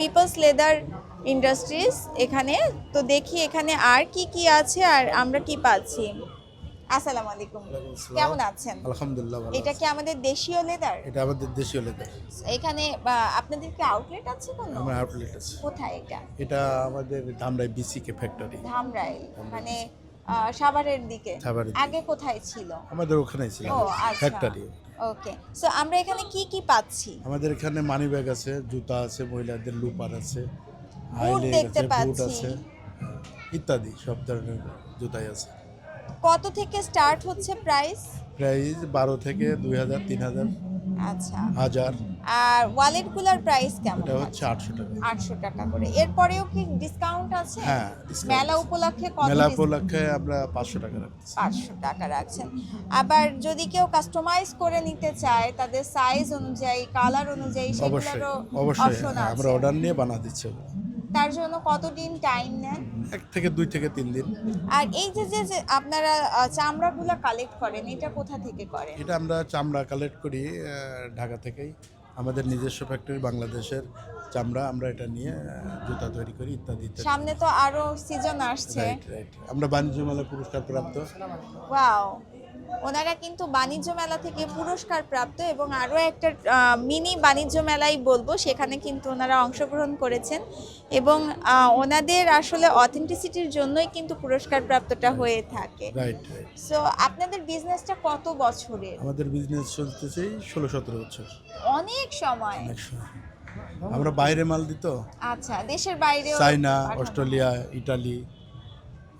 People's leather industries এখানে। তো দেখি এখানে আর কি কি আছে আর আমরা কি পাচ্ছি। আসসালামু আলাইকুম। কেমন আছেন? আলহামদুলিল্লাহ এটা কি আমাদের দেশীয় লেদার এটা আমাদের দেশীয় লেদার এখানে আপনাদের কি আউটলেট আছে কোনো? আমার আউটলেট আছে। কোথায় এটা? এটা আমাদের ধামরাই বিসিকে ফ্যাক্টরি ধামরাইল মানে সাভারের দিকে। আগে কোথায় ছিল? আমাদের ওখানে ছিল। ফ্যাক্টরি ওকে সো আমরা এখানে কি কি পাচ্ছি? আমাদের এখানে মানি ব্যাগ আছে জুতা আছে মহিলাদের লুপার আছে বুট দেখতে পাচ্ছি। আছে ইত্যাদি সব ধরনের জুতাই আছে। কত থেকে স্টার্ট হচ্ছে প্রাইস প্রাইস বারো থেকে দুই হাজার তিন হাজার আচ্ছা। হাজার। আর ওয়ালেটগুলোর প্রাইস কেমন এটা হচ্ছে আটশো টাকা। আটশো টাকা করে। এরপরেও কি ডিসকাউন্ট আছে? হ্যাঁ, মেলা। উপলক্ষে কত মেলা উপলক্ষে আমরা পাঁচশো টাকা রাখছি। পাঁচশো টাকা রাখছেন। আবার যদি কেউ কাস্টমাইজ করে নিতে চায় তাদের সাইজ অনুযায়ী কালার অনুযায়ী সেগুলোরও অবশ্যই। হ্যাঁ, আমরা অর্ডার নিয়ে বানা দিচ্ছি তার জন্য কতদিন টাইম নেন? এক থেকে দুই থেকে তিন দিন। আর এই যে যে যে আপনারা চামড়াগুলো কালেক্ট করেন এটা কোথা থেকে করেন? এটা আমরা চামড়া কালেক্ট করি ঢাকা থেকেই। আমাদের নিজস্ব ফ্যাক্টরি বাংলাদেশের চামড়া আমরা এটা নিয়ে জুতা তৈরি করি ইত্যাদি সামনে তো আরও সিজন আসছে। রাইট রাইট আমরা বাণিজ্য মেলা পুরস্কার প্রাপ্ত ওয়াও ওনারা কিন্তু বাণিজ্য মেলা থেকে পুরস্কার প্রাপ্ত এবং আরও একটা মিনি বাণিজ্য মেলাই বলব সেখানে কিন্তু ওনারা অংশগ্রহণ করেছেন। এবং ওনাদের আসলে অথেন্টিসিটির জন্যই কিন্তু পুরস্কার প্রাপ্তটা হয়ে থাকে। সো আপনাদের বিজনেসটা কত বছরের? আমাদের বিজনেস চলতেছে ষোলো সতেরো বছর। অনেক সময় অনেক সময়। আমরা বাইরে মাল দিত আচ্ছা দেশের বাইরে পাঠানো। অস্ট্রেলিয়া ইটালি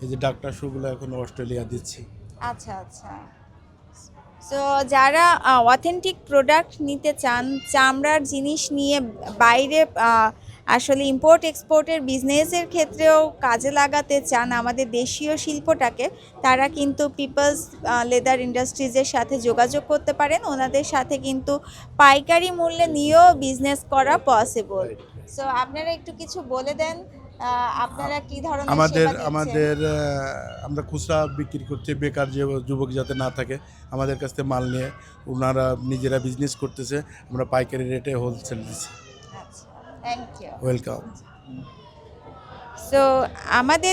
এই যে ডাক্তার শুগুলো এখন অস্ট্রেলিয়া দিচ্ছি আচ্ছা আচ্ছা তো যারা অথেন্টিক প্রোডাক্ট নিতে চান চামড়ার জিনিস নিয়ে বাইরে আসলে ইম্পোর্ট এক্সপোর্টের বিজনেসের ক্ষেত্রেও কাজে লাগাতে চান আমাদের দেশীয় শিল্পটাকে তারা কিন্তু পিপলস লেদার ইন্ডাস্ট্রিজের সাথে যোগাযোগ করতে পারেন। ওনাদের সাথে কিন্তু পাইকারি মূল্যে নিয়েও বিজনেস করা পসিবল সো আপনারা একটু কিছু বলে দেন আপনারা কি ধরনের আমাদের আমাদের আমরা খুচরা বিক্রি করছি বেকার যে যুবক যাতে না থাকে আমাদের কাছ থেকে মাল নিয়ে ওনারা নিজেরা বিজনেস করতেছে আমরা পাইকারি রেটে হোলসেল দিচ্ছি। থ্যাংক ইউ ওয়েলকাম সো আমাদের